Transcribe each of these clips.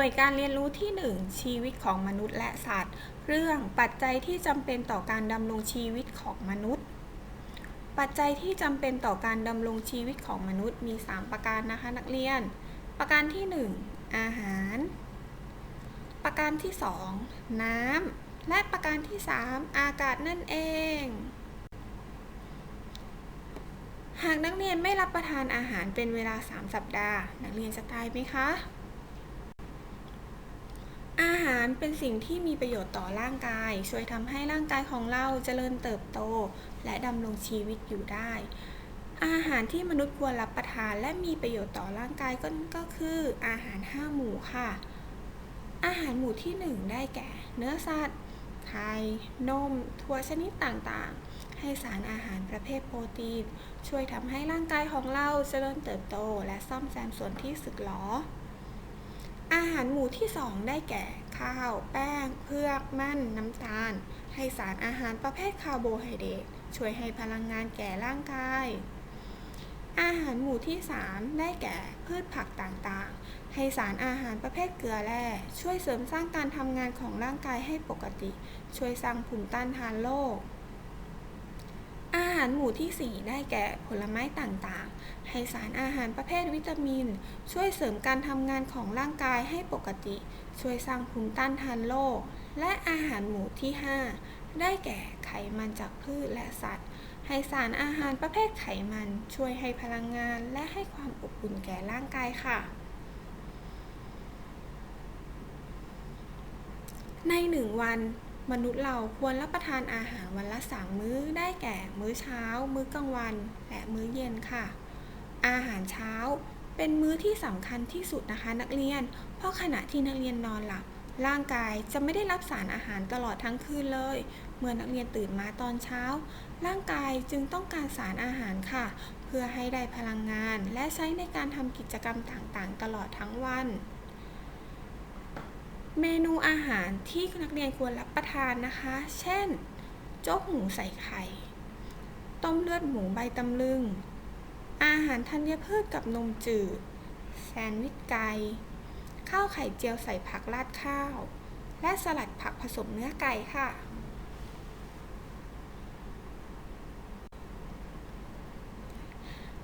น่วยการเรียนรู้ที่ 1 ชีวิตของมนุษย์และสัตว์ เรื่องปัจจัยที่จำเป็นต่อการดำรงชีวิตของมนุษย์ ปัจจัยที่จำเป็นต่อการดำรงชีวิตของมนุษย์มี 3 ประการนะคะนักเรียน ประการที่ 1 อาหาร ประการที่ 2 น้ำและประการที่ 3 อากาศนั่นเอง หากนักเรียนไม่รับประทานอาหารเป็นเวลา 3 สัปดาห์ นักเรียนจะตายไหมคะาหารเป็นสิ่งที่มีประโยชน์ต่อร่างกาย ช่วยทำให้ร่างกายของเราเจริญเติบโต และดำรงชีวิตอยู่ได้ อาหารที่มนุษย์ควรรับประทานและมีประโยชน์ต่อร่างกายก็ก็คืออาหาร 5 หมู่ค่ะ อาหารหมู่ที่ 1 ได้แก่ เนื้อสัตว์ไข่นม ถั่วชนิดต่างๆ ให้สารอาหารประเภทโปรตีน ช่วยทำให้ร่างกายของเราเจริญเติบโต และซ่อมแซมส่วนที่สึกหรอ อาหารหมู่ที่ 2 ได้แก่ ข้าว แป้งเพือกมันน้ำตาล ให้สารอาหารประเภทคาร์โบไฮเดรตช่วยให้พลังงานแก่ร่างกาย อาหารหมู่ที่ 3 ได้แก่พืชผักต่างๆ ให้สารอาหารประเภทเกลือแร่ ช่วยเสริมสร้างการทำงานของร่างกายให้ปกติ ช่วยสร้างภูมิต้านทานโรคาหารหมู่ที่ 4 ได้แก่ผลไม้ต่างๆ ให้สารอาหารประเภทวิตามิน ช่วยเสริมการทำงานของร่างกายให้ปกติ ช่วยสร้างภูมิต้านทานโรค และอาหารหมู่ที่ 5 ได้แก่ไขมันจากพืชและสัตว์ ให้สารอาหารประเภทไขมัน ช่วยให้พลังงานและให้ความอบอุ่นแก่ร่างกายค่ะในหนึ่งวัน มนุษย์เราควรรับประทานอาหารวันละสามมื้อได้แก่ มื้อเช้า มื้อกลางวัน และมื้อเย็นค่ะ อาหารเช้า เป็นมื้อที่สำคัญที่สุดนะคะนักเรียน เพราะขณะที่นักเรียนนอนหลับ ร่างกายจะไม่ได้รับสารอาหารตลอดทั้งคืนเลย เมื่อนักเรียนตื่นมาตอนเช้า ร่างกายจึงต้องการสารอาหารค่ะ เพื่อให้ได้พลังงานและใช้ในการทำกิจกรรมต่างๆ ตลอดทั้งวัน เมนูอาหารที่นักเรียนควรรับประทานนะคะ เช่น โจ๊กหมูใส่ไข่ ต้มเลือดหมูใบตำลึง อาหารธัญพืชกับนมจืด แซนด์วิชไก่ ข้าวไข่เจียวใส่ผักราดข้าว และสลัดผักผสมเนื้อไก่ค่ะ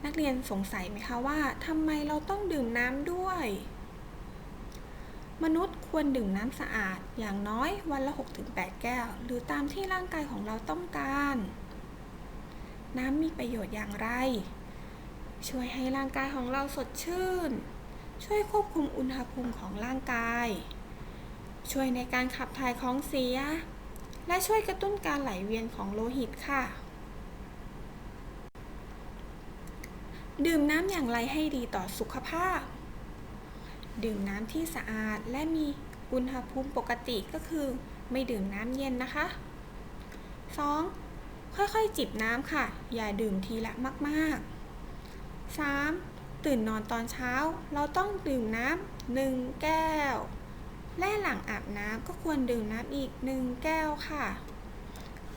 นักเรียนสงสัยไหมคะว่าทำไมเราต้องดื่มน้ำด้วย มนุษย์ควรดื่มน้ำสะอาดอย่างน้อยวันละ 6-8 แก้ว หรือตามที่ร่างกายของเราต้องการ น้ำมีประโยชน์อย่างไร ช่วยให้ร่างกายของเราสดชื่น ช่วยควบคุมอุณหภูมิของร่างกาย ช่วยในการขับถ่ายของเสีย และช่วยกระตุ้นการไหลเวียนของโลหิตค่ะ ดื่มน้ำอย่างไรให้ดีต่อสุขภาพ ดื่มน้ำที่สะอาด และมีอุณหภูมิปกติก็คือไม่ดื่มน้ำเย็นนะคะ 2. ค่อยๆ จิบน้ำค่ะ อย่าดื่มทีละมากๆ 3. ตื่นนอนตอนเช้า เราต้องดื่มน้ำหนึ่งแก้ว และหลังอาบน้ำก็ควรดื่มน้ำอีกหนึ่งแก้วค่ะ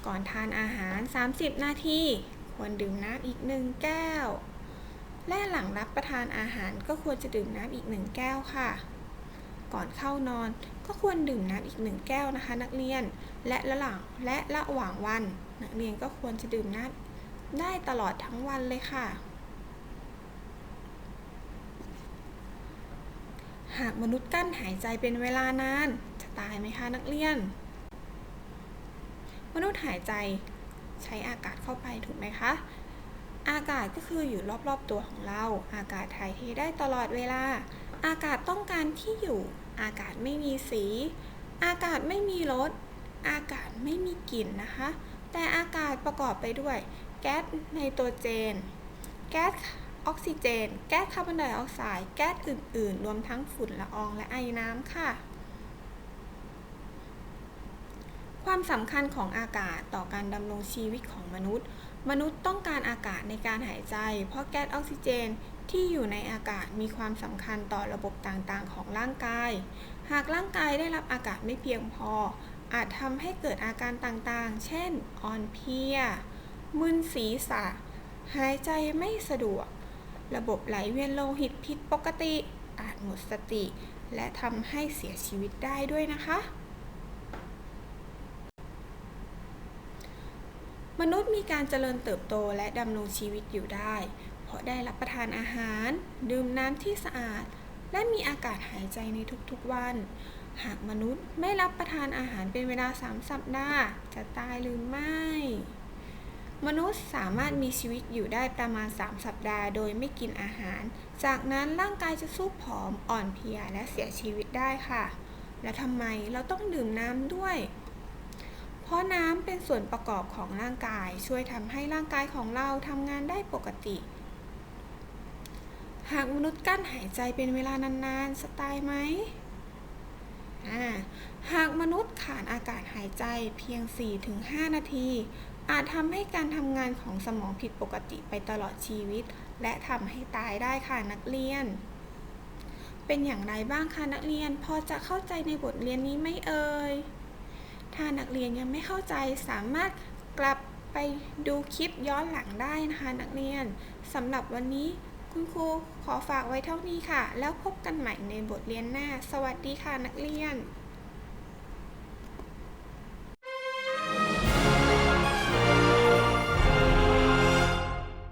ก่อนทานอาหาร 30 นาที ควรดื่มน้ำอีกหนึ่งแก้ว และหลังรับประทานอาหารก็ควรจะดื่มน้ำอีกหนึ่งแก้วค่ะ ก่อนเข้านอนก็ควรดื่มน้ำอีกหนึ่งแก้วนะคะ นักเรียน และระหว่างและระหว่างวัน นักเรียนก็ควรจะดื่มน้ำได้ตลอดทั้งวันเลยค่ะ หากมนุษย์กั้นหายใจเป็นเวลานาน จะตายไหมคะนักเรียน มนุษย์หายใจใช้อากาศเข้าไปถูกไหมคะ อากาศก็คืออยู่รอบๆตัวของเรา อากาศถ่ายเทได้ตลอดเวลา อากาศต้องการที่อยู่ อากาศไม่มีสี อากาศไม่มีรส อากาศไม่มีกลิ่นนะคะ แต่อากาศประกอบไปด้วย แก๊สไนโตรเจน แก๊สออกซิเจน แก๊สคาร์บอนไดออกไซด์ แก๊สอื่น ๆ รวมทั้งฝุ่นละอองและไอน้ำค่ะ ความสำคัญของอากาศต่อการดำรงชีวิตของมนุษย์ มนุษย์ต้องการอากาศในการหายใจ เพราะแก๊สออกซิเจนที่อยู่ในอากาศมีความสำคัญต่อระบบต่างๆ ของร่างกาย หากร่างกายได้รับอากาศไม่เพียงพอ อาจทำให้เกิดอาการต่างๆ เช่น อ่อนเพลีย มึนศีรษะ หายใจไม่สะดวก ระบบไหลเวียนโลหิตผิดปกติ อาจหมดสติ และทำให้เสียชีวิตได้ด้วยนะคะ มนุษย์มีการเจริญเติบโตและดำรงชีวิตอยู่ได้ เพราะได้รับประทานอาหาร ดื่มน้ำที่สะอาด และมีอากาศหายใจในทุกๆวัน หากมนุษย์ไม่รับประทานอาหารเป็นเวลา 3 สัปดาห์จะตายหรือไม่ มนุษย์สามารถมีชีวิตอยู่ได้ประมาณ 3 สัปดาห์ โดยไม่กินอาหาร จากนั้นร่างกายจะสู้ผอมอ่อนเพลียและเสียชีวิตได้ค่ะ และทำไมเราต้องดื่มน้ำด้วย เพราะน้ำเป็นส่วนประกอบของร่างกาย ช่วยทำให้ร่างกายของเราทำงานได้ปกติ หากมนุษย์กั้นหายใจเป็นเวลานานๆสตายไหม หากมนุษย์ขาดอากาศหายใจเพียง 4-5 นาที อาจทำให้การทำงานของสมองผิดปกติไปตลอดชีวิต และทำให้ตายได้ค่ะนักเรียน เป็นอย่างไรบ้างคะนักเรียน พอจะเข้าใจในบทเรียนนี้ไหม่เอ่ย ถ้านักเรียนยังไม่เข้าใจสามารถกลับไปดูคลิปย้อนหลังได้นะคะนักเรียนสำหรับวันนี้คุณครูขอฝากไว้เท่านี้ค่ะ แล้วพบกันใหม่ในบทเรียนหน้า สวัสดีค่ะนักเรียน